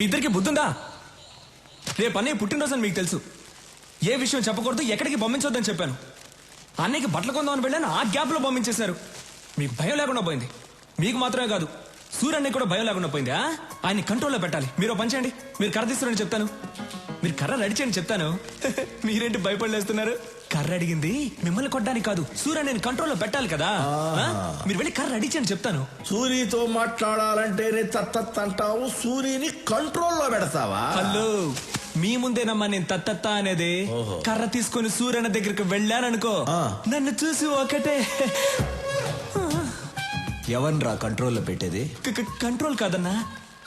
ఇద్దరికి బుద్ధుందా? రేపు అన్నయ్య పుట్టినరోజు అని మీకు తెలుసు. ఏ విషయం చెప్పకూడదు ఎక్కడికి పంపించొద్దని చెప్పాను. అన్నయ్యకి బట్టలు కొందామని వెళ్ళాను ఆ గ్యాప్లో పంపించేశారు. మీకు భయం లేకుండా పోయింది. మీకు మాత్రమే కాదు సూర్యన్నయ్య కూడా భయం లేకుండా పోయింది ఆయన్ని కంట్రోల్లో పెట్టాలి. మీరు పనిచేయండి పని చేయండి. మీరు కర్ర తీస్తారని చెప్తాను. మీరు కర్ర నడిచేయండి చెప్తాను. మీరేంటి భయపడలేస్తున్నారు? కర్ర అడిగింది మిమ్మల్ని కొట్టడానికి కాదు సూర్యన్నయ్యని కంట్రోల్లో పెట్టాలి కదా. ఆ? మీరు వెళ్ళి కర్ర అడిచండి చెప్తాను. సూరితో మాట్లాడాలంటేనే తత్తత్ అంటావు సూరిని కంట్రోల్లో పెడతావా? హలో మీ ముందేనమ్మా నేను తత్తత్త అనేది. కర్ర తీసుకొని సూర్యన దగ్గరికి వెళ్ళాననుకో ఆ. నన్ను చూసి ఒకటే. ఎవరినరా కంట్రోల్లో పెట్టేది? కంట్రోల్ కాదన్నా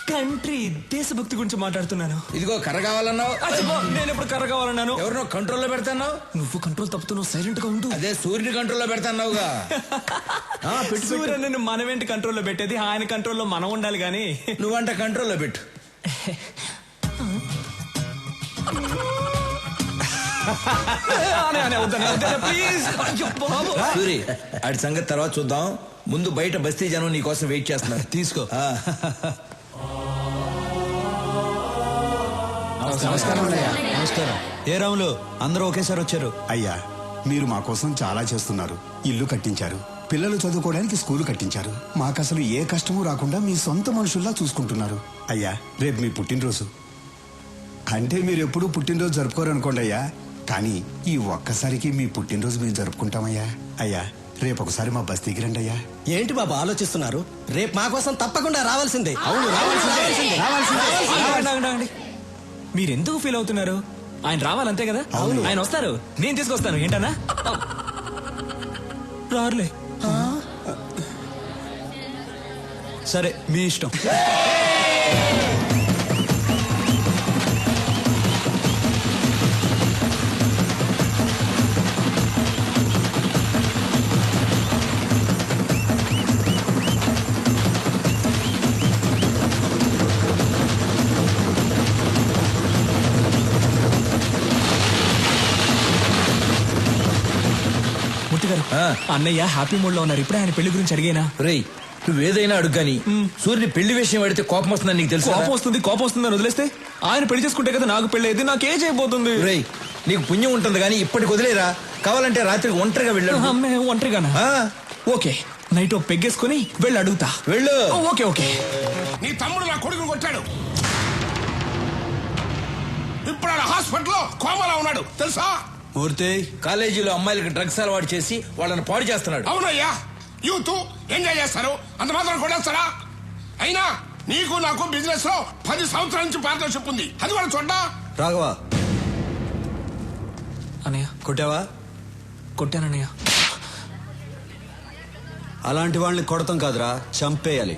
కంట్రీ దేశభక్తి గురించి మాట్లాడుతున్నాను. ఇదిగో కర్ర కావాలన్నావు? అచ్చబ్బా, నేను ఎప్పుడు కర్ర కావాలన్నాను. ఎవరినో కంట్రోల్లో పెడతాన్నావు? నువ్వు కంట్రోల్ తప్పుతున్నావు. సైలెంట్గా ఉండు. అదే సూర్యుని కంట్రోల్లో పెడతాన్నావుగా. ఆ, పెట్టు పెట్టు. సూర్యని మనమేంటి కంట్రోల్లో పెట్టేది? ఆయన కంట్రోల్లో మనం ఉండాలి గాని నువ్వంట కంట్రోల్లో పెట్టు. ప్లీజ్ సూరి ఆడి సంగతి తర్వాత చూద్దాం. ముందు బయట బస్తీ జనం నీ కోసం వెయిట్ చేస్తున్నారు. తీసుకో. ఆ, నమస్కారం ఏ రాములు? అందరూ ఒకేసారి వచ్చారు. అయ్యా మీరు మా కోసం చాలా చేస్తున్నారు. ఇల్లు కట్టించారు. పిల్లలు చదువుకోవడానికి స్కూలు కట్టించారు. మాకు అసలు ఏ కష్టమూ రాకుండా మీ సొంత మనుషుల్లా చూసుకుంటున్నారు. అయ్యా రేపు మీ పుట్టినరోజు. అంటే మీరు ఎప్పుడూ పుట్టినరోజు జరుపుకోరు అనుకోండి అయ్యా. కానీ ఈ ఒక్కసారికి మీ పుట్టినరోజు మేము జరుపుకుంటామయ్యా. అయ్యా రేపు ఒకసారి మా బస్తీకి రండి అయ్యా. ఏంటి బాబా ఆలోచిస్తున్నారు? రేపు మా కోసం తప్పకుండా రావాల్సిందే. అవును రావాల్సిందే. మీరు ఎందుకు ఫీల్ అవుతున్నారు? ఆయన రావాలంతే కదా? అవును. ఆయన వస్తారు. నేను తీసుకొస్తాను. ఏంటన్నా? రారులే. సరే మీ ఇష్టం. అన్నయ్య హ్యాపీ మూడ్లో ఉన్నారు. ఇప్పుడే ఆయన పెళ్ళి గురించి అడిగేనా? రేయ్ నువ్వేదైనా అడుగు కానీ సూర్యుని పెళ్ళి విషయం అడిగితే కోపం వస్తుందని నీకు తెలుసు? కోపం వస్తుంది కోపం వస్తుంది అని వదిలేస్తే? ఆయన పెళ్ళి చేసుకుంటే కదా నాకు పెళ్ళి అయింది నాకు ఏజ్ అయిపోతుంది. రేయ్ నీకు పుణ్యం ఉంటుంది కానీ ఇప్పటికి వదిలేరా? కావాలంటే రాత్రికి ఒంటరిగా వెళ్ళాడు అమ్మే ఒంటరిగానా? ఆ, ఓకే నైట్ ఓ పెగ్గేసుకుని వెళ్ళి అడుగుతా. వెళ్ళు. Okay okay. నీ తమ్ముడు నా కొడుకుని కొట్టాడు. ఇప్పుడు ఆడ హాస్పిటల్లో కోమాలో ఉన్నాడు. తెలుసా? మూర్తి కాలేజీలో అమ్మాయిలకి డ్రగ్స్ అలవాటు చేసి వాళ్ళని పాడు చేస్తున్నాడు. అవునయ్యా యూత్ ఎంజాయ్ చేస్తారు. అంత మాత్రం కొట్టేస్తారా అయినా నీకు నాకు బిజినెస్లో పది సంవత్సరాల నుంచి పార్ట్నర్షిప్ ఉంది. అది కూడా చూడ్డా? రాఘవ. అన్నయ్య. కొట్టావా? కొట్టానన్నయ్య. అలాంటి వాళ్ళని కొడతాం కాదురా చంపేయాలి. ఏం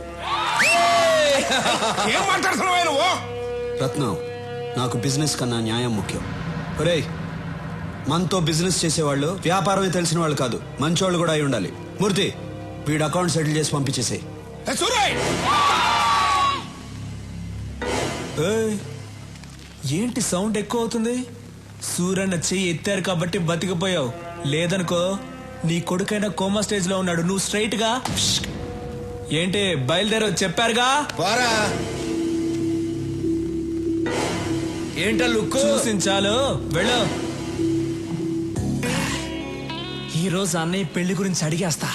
మాట్లాడుతున్నావు నువ్వు? రత్నం నాకు బిజినెస్ కన్నా న్యాయం ముఖ్యం. ఒరేయ్ మనతో బిజినెస్ చేసేవాళ్ళు వ్యాపారమే తెలిసిన వాళ్ళు కాదు మంచోళ్ళు కూడా అయి ఉండాలి. మూర్తి వీడు అకౌంట్ సెటిల్ చేసి ఏయ్, ఏంటి సౌండ్ ఎక్కువ అవుతుంది? సూరన్న చెయ్యి ఎత్తారు కాబట్టి బతికిపోయావు. లేదనుకో నీ కొడుకైనా కోమా స్టేజ్లో ఉన్నాడు నువ్వు స్ట్రైట్గా. ఏంటి బయలుదేరో చెప్పారుగా? పోరా. ఏంటా లుక్ చూసించాలు వెళ్ళు. ఈ రోజు అన్నయ్య పెళ్ళి గురించి అడిగేస్తా.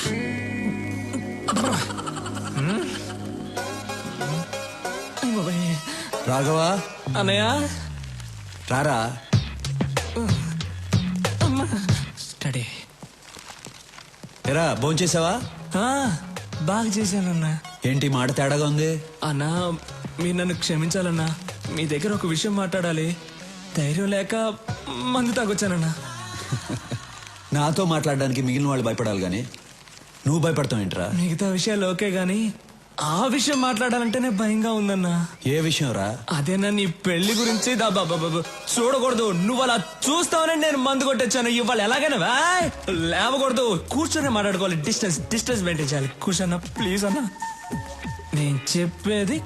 రాఘవ? అన్నయ్య? రారా? స్టడీ ఎరా భోంచేసావా? ఆ, బాగా చేశానన్నా. ఏంటి మాట తేడాగా ఉంది? అన్నా మీరు నన్ను క్షమించాలన్నా. మీ దగ్గర ఒక విషయం మాట్లాడాలి. ధైర్యం లేక మందు తాగొచ్చానన్నా. నాతో మాట్లాడడానికి మిగిలిన వాళ్ళు భయపడాలి గాని నువ్వు భయపడతావు ఏంట్రా? మిగతా విషయాలు ఓకే గాని ఆ విషయం మాట్లాడాలంటేనే భయంగా ఉందన్నా. ఏ విషయం రా? అదేనా నీ పెళ్ళి గురించి? దా. చూడకూడదు. నువ్వు అలా చూస్తావని నేను మందు కొట్టొచ్చాను. ఇవాళ ఎలాగైనా లేవకూడదు. కూర్చొని మాట్లాడుకోవాలి. డిస్టెన్స్ డిస్టెన్స్ మెయింటైన్ చేయాలి. కూర్చోన్నా ప్లీజ్ అన్నా. నేను చెప్పేది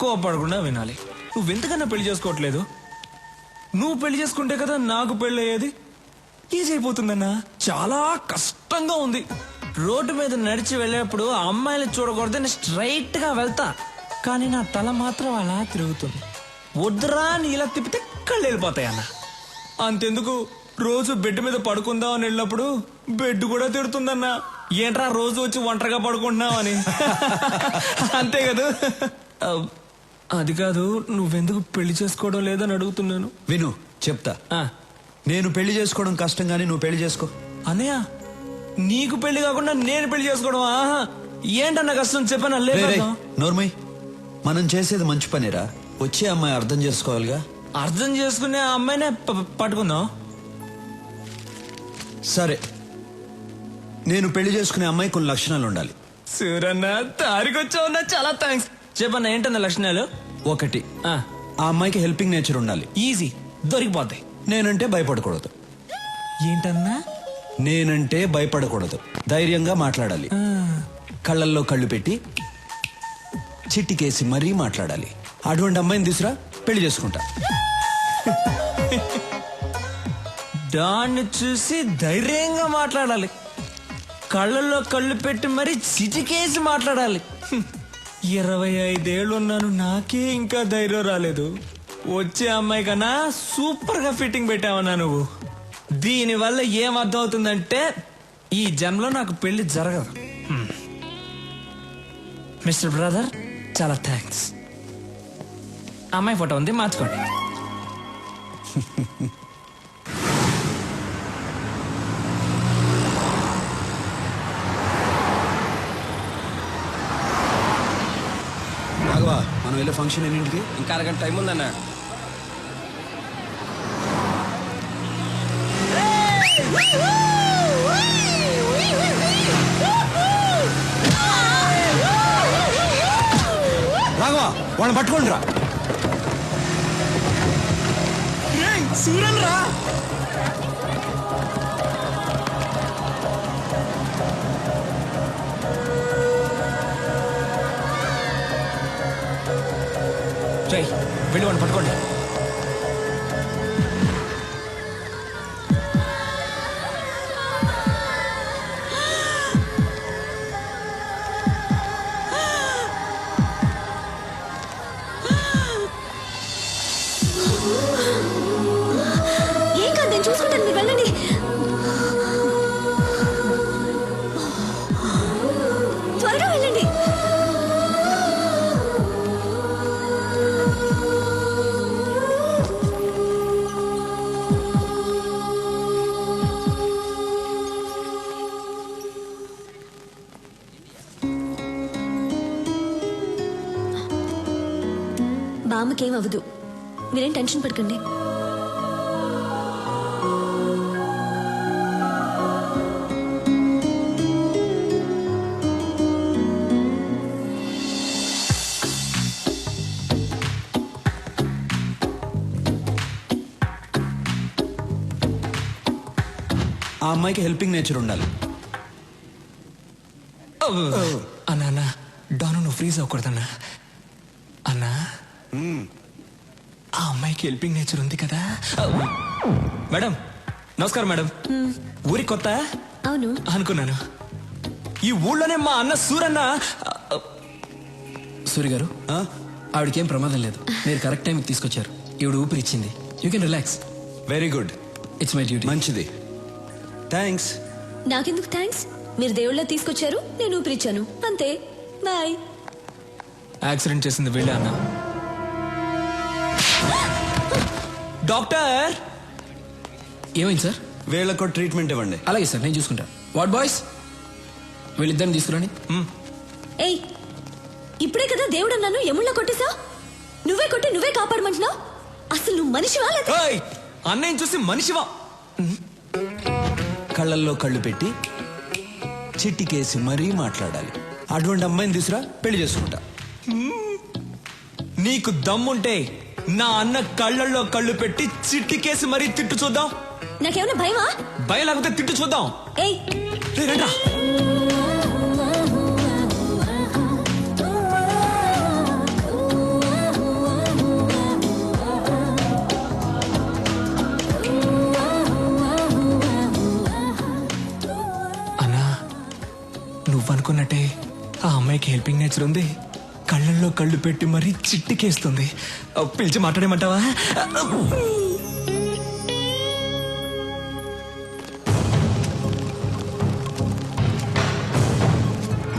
కోపడకుండా వినాలి. నువ్వు ఎంతకన్నా పెళ్ళి చేసుకోవట్లేదు. నువ్వు పెళ్ళి చేసుకుంటే కదా నాకు పెళ్ళి అయ్యేది ఈజీ అయిపోతుందన్నా. చాలా కష్టంగా ఉంది. రోడ్డు మీద నడిచి వెళ్ళేప్పుడు ఆ అమ్మాయిని చూడకూడదని స్ట్రైట్గా వెళ్తా. కానీ నా తల మాత్రం అలా తిరుగుతుంది. వద్దురా అని ఇలా తిప్పితే కళ్ళు వెళ్ళిపోతాయి అన్న. అంతెందుకు? రోజు బెడ్ మీద పడుకుందాం అని వెళ్ళినప్పుడు బెడ్ కూడా తిడుతుందన్న ఏంట్రా రోజు వచ్చి ఒంటరిగా పడుకుంటున్నావు అని అంతే కదా? అది కాదు. నువ్వెందుకు పెళ్ళి చేసుకోవడం లేదని అడుగుతున్నాను? విను చెప్తా. నేను పెళ్ళి చేసుకోవడం కష్టం కానీ నువ్వు పెళ్ళి చేసుకో. అన్నయ్య నీకు పెళ్ళి కాకుండా నేను పెళ్ళి చేసుకోవడం ఆహా ఏంటన్న కష్టం చెప్పాను? లేదు నోర్మయ్ మనం చేసేది మంచి పనిరా. వచ్చే అమ్మాయి అర్థం చేసుకోవాలిగా. అర్థం చేసుకునే అమ్మాయినే పట్టుకుందాం. సరే. నేను పెళ్ళి చేసుకునే అమ్మాయి కొన్ని లక్షణాలు ఉండాలి. సూరన్న తారికొచ్చావున్నా చాలా థ్యాంక్స్ చెప్పన్న ఏంటన్న లక్షణాలు? ఒకటి. ఆ. అమ్మాయికి హెల్పింగ్ నేచర్ ఉండాలి. ఈజీ దొరికిపోతాయి. నేనంటే భయపడకూడదు. ఏంటన్నా? నేనంటే భయపడకూడదు. ధైర్యంగా మాట్లాడాలి. కళ్ళల్లో కళ్ళు పెట్టి చిట్టికేసి మరీ మాట్లాడాలి. అటువంటి అమ్మాయిని తీసురా పెళ్ళి చేసుకుంటా. దాన్ని చూసి ధైర్యంగా మాట్లాడాలి. కళ్ళల్లో కళ్ళు పెట్టి మరి చిటికేసి మాట్లాడాలి. ఇరవై ఐదేళ్ళు ఉన్నాను నాకే ఇంకా ధైర్యం రాలేదు. వచ్చే అమ్మాయి కన్నా సూపర్గా ఫిట్టింగ్ పెట్టావన్నా నువ్వు. దీని వల్ల ఏం అర్థం అవుతుందంటే ఈ జన్మలో నాకు పెళ్ళి జరగదు. మిస్టర్ బ్రదర్ చాలా థ్యాంక్స్ అమ్మాయి ఫోటో ఉంది మార్చుకోండి. మనం వెళ్ళే ఫంక్షన్ ఎన్నింటికి? ఇంకా అరగంట టైం ఉందన్నా. రాఘవా వాళ్ళని పట్టుకోండి రా. సూరన్ రా. వెళ్ళి వాడిని పట్టుకోండి. అవ్వదు. మీరేం టెన్షన్ పడకండి. ఆ అమ్మాయికి హెల్పింగ్ నేచర్ ఉండాలి. అన్నా అన్నా డాను నువ్వు ఫ్రీజ్ అవ్వకూడదన్నా అన్నా ఆ అమ్మాయికి హెల్పింగ్ నేచర్ ఉంది కదా? మేడం నమస్కారం మేడం. ఊరి కొత్త? అవును. అనుకున్నాను. ఈ ఊళ్ళోనే మా అన్న సూరన్న సూర్య గారు ఆ? ఆవిడకేం ప్రమాదం లేదు. మీరు కరెక్ట్ టైంకి తీసుకొచ్చారు. ఈవిడ ఊపిరిచ్చింది you can relax. Very good. It's my duty. మంచిది. థ్యాంక్స్ నాకెందుకు థ్యాంక్స్ మీరు దేవుళ్ళ తీసుకొచ్చారు నేను ఊపిరిచ్చాను అంతే. బాయ్. యాక్సిడెంట్ చేసింది వీళ్ళే అన్న. డాక్టర్! ఏమైంది సార్? వీళ్ళకు ట్రీట్మెంట్ ఇవ్వండి. అలాగే సార్ నేను చూసుకుంటా. What boys? వీళ్ళిద్దరిని తీసుకురండి. ఏయ్ ఇప్పుడే కదా దేవుడు అన్నాను ఎముళ్ళ కొట్టేసా నువ్వే కొట్టి నువ్వే కాపాడమంటున్నావు? అసలు నువ్వు మనిషివా లేదా? అన్నయ్యని చూసి మనిషివా? కళ్ళల్లో కళ్ళు పెట్టి చిట్టికేసి మరీ మాట్లాడాలి. అటువంటి అమ్మాయిని తీసురా పెళ్ళి చేసుకుంటా. నీకు దమ్ముంటే నా అన్న కళ్ళల్లో కళ్ళు పెట్టి చిట్టికేసి మరీ తిట్టు చూద్దాం. నాకేమైనా భయమా? భయం లేకపోతే తిట్టు చూద్దాం. ఏయ్. రే, రండ్రా. అన్నా నువ్వు అనుకున్నట్టే ఆ అమ్మాయికి హెల్పింగ్ నేచర్ ఉంది. కళ్ళల్లో కళ్ళు పెట్టి మరీ చిట్టికేస్తుంది. పిలిచి మాట్లాడేమంటావా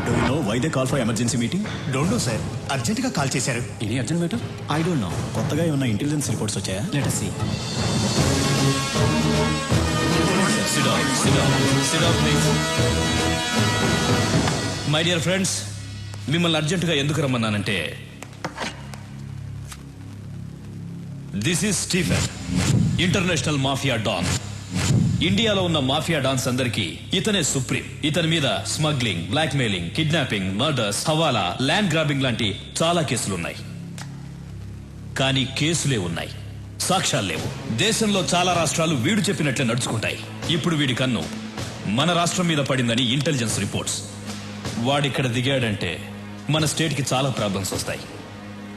do know why they call for emergency meeting don't know sir అర్జెంట్గా కాల్ చేశారు. Any urgent matter I don't know కొత్తగా ఏమైనా ఇంటెలిజెన్స్ రిపోర్ట్స్ వచ్చాయా? Let us see. My dear friends మిమ్మల్ని అర్జెంటుగా ఎందుకు రమ్మన్నానంటే this is Stephen international mafia don. ఇండియాలో ఉన్న మాఫియా డాన్స్ అందరికీ ఇతనే సుప్రీం. ఇతని మీద smuggling blackmailing kidnapping murders hawala land grabbing లాంటి చాలా కేసులున్నాయి. కానీ కేసులే ఉన్నాయి. సాక్ష్యాలు లేవు. దేశంలో చాలా రాష్ట్రాలు వీడు చెప్పినట్లే నడుచుకుంటాయి. ఇప్పుడు వీడి కన్ను మన రాష్ట్రం మీద పడిందని ఇంటెలిజెన్స్ రిపోర్ట్స్. వాడిక్కడ దిగాడంటే మన స్టేట్కి చాలా ప్రాబ్లమ్స్ వస్తాయి.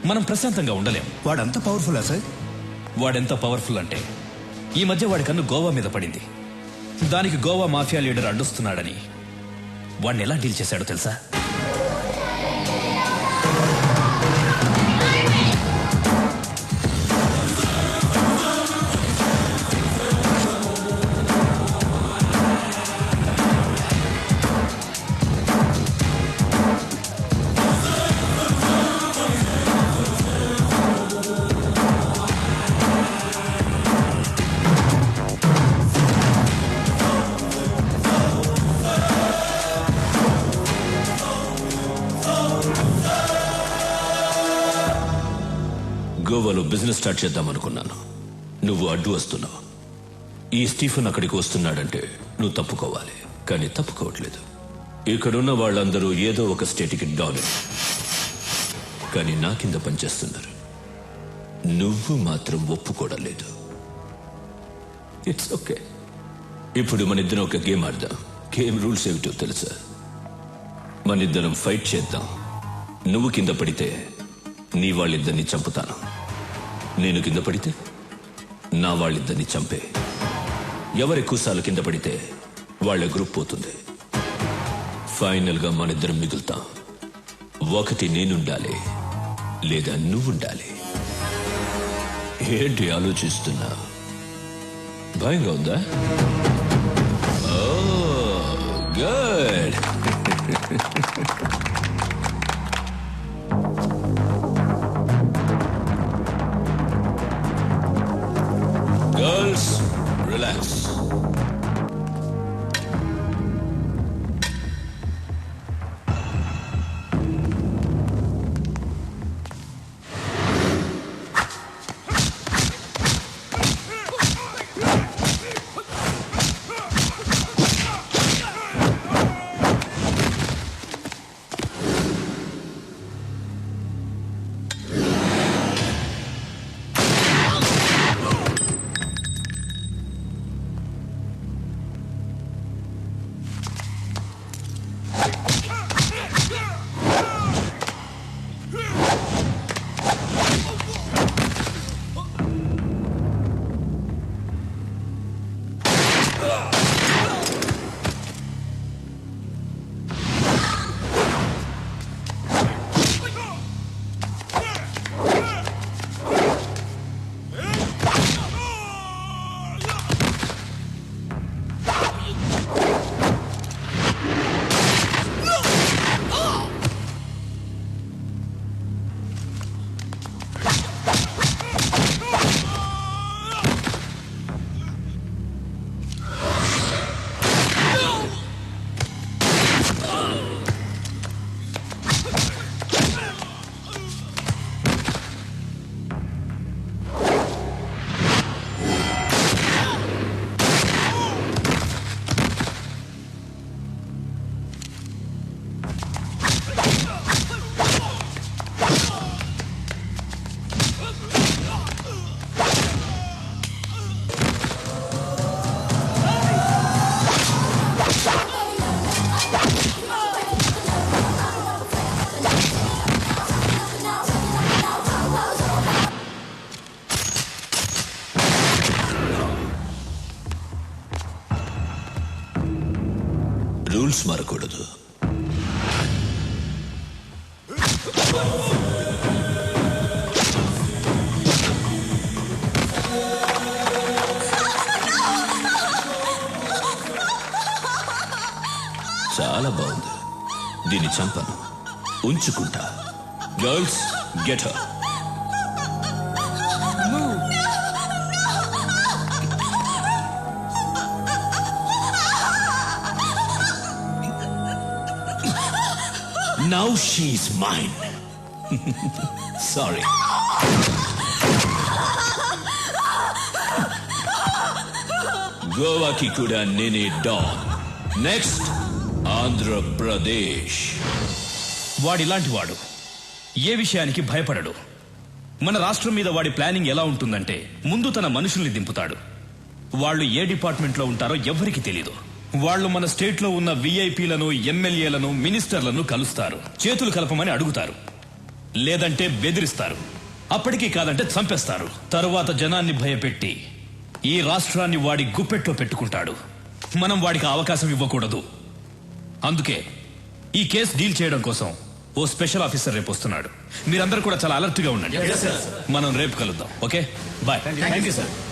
మనం ప్రశాంతంగా ఉండలేం వాడంత పవర్ఫుల్లా సార్? వాడెంత పవర్ఫుల్ అంటే ఈ మధ్య వాడి కన్ను గోవా మీద పడింది. దానికి గోవా మాఫియా లీడర్ అడ్డుస్తున్నాడని వాడిని ఎలా డీల్ చేశాడో తెలుసా? గోవాలో బిజినెస్ స్టార్ట్ చేద్దాం అనుకున్నాను. నువ్వు అడ్డు వస్తున్నావు. ఈ స్టీఫెన్ అక్కడికి వస్తున్నాడంటే నువ్వు తప్పుకోవాలి కానీ తప్పుకోవట్లేదు. ఇక్కడున్న వాళ్ళందరూ ఏదో ఒక స్టేట్కి డాలర్ కానీ నా కింద పనిచేస్తున్నారు. నువ్వు మాత్రం ఒప్పుకోవడం లేదు. ఇట్స్ ఓకే ఇప్పుడు మన ఇద్దరం ఒక గేమ్ ఆడదాం. గేమ్ రూల్స్ ఏమిటో తెలుసా? మన ఇద్దరం ఫైట్ చేద్దాం. నువ్వు కింద పడితే నీ వాళ్ళిద్దరిని చంపుతాను. నేను కింద పడితే నా వాళ్ళిద్దరిని చంపే. ఎవరు ఎక్కువసార్లు కింద పడితే వాళ్ళ గ్రూప్ పోతుంది. ఫైనల్గా మనిద్దరం మిగులుతాం. ఒకటి నేనుండాలి లేదా నువ్వుండాలి. ఏంటి ఆలోచిస్తున్నా? భయంగా ఉందా? గుడ్. గర్ల్స్ రూల్స్ మారకూడదు. చాలా బాగుంది. దీన్ని చంపను. ఉంచుకుంటా. Girls get her now she's mine sorry గోవాకి కూడా నేనే డాన్ నెక్స్ట్ ఆంధ్రప్రదేశ్ వాడిలాంటి వాడు ఏ విషయానికి భయపడడు. మన రాష్ట్రం మీద వాడి ప్లానింగ్ ఎలా ఉంటుందంటే ముందు తన మనుషుల్ని దింపుతాడు. వాళ్ళు ఏ డిపార్ట్మెంట్లో ఉంటారో ఎవరికి తెలీదు. వాళ్ళు మన స్టేట్లో ఉన్న విఐపీలను ఎమ్మెల్యేలను మినిస్టర్లను కలుస్తారు. చేతులు కలపమని అడుగుతారు. లేదంటే బెదిరిస్తారు. అప్పటికీ కాదంటే చంపేస్తారు. తరువాత జనాన్ని భయపెట్టి ఈ రాష్ట్రాన్ని వాడి గుప్పెట్లో పెట్టుకుంటాడు. మనం వాడికి అవకాశం ఇవ్వకూడదు. అందుకే ఈ కేసు డీల్ చేయడం కోసం ఓ స్పెషల్ ఆఫీసర్ రేపు వస్తున్నాడు. మీరందరూ కూడా చాలా అలర్ట్గా ఉండండి మనం రేపు కలుద్దాం. Okay? Bye. Thank you sir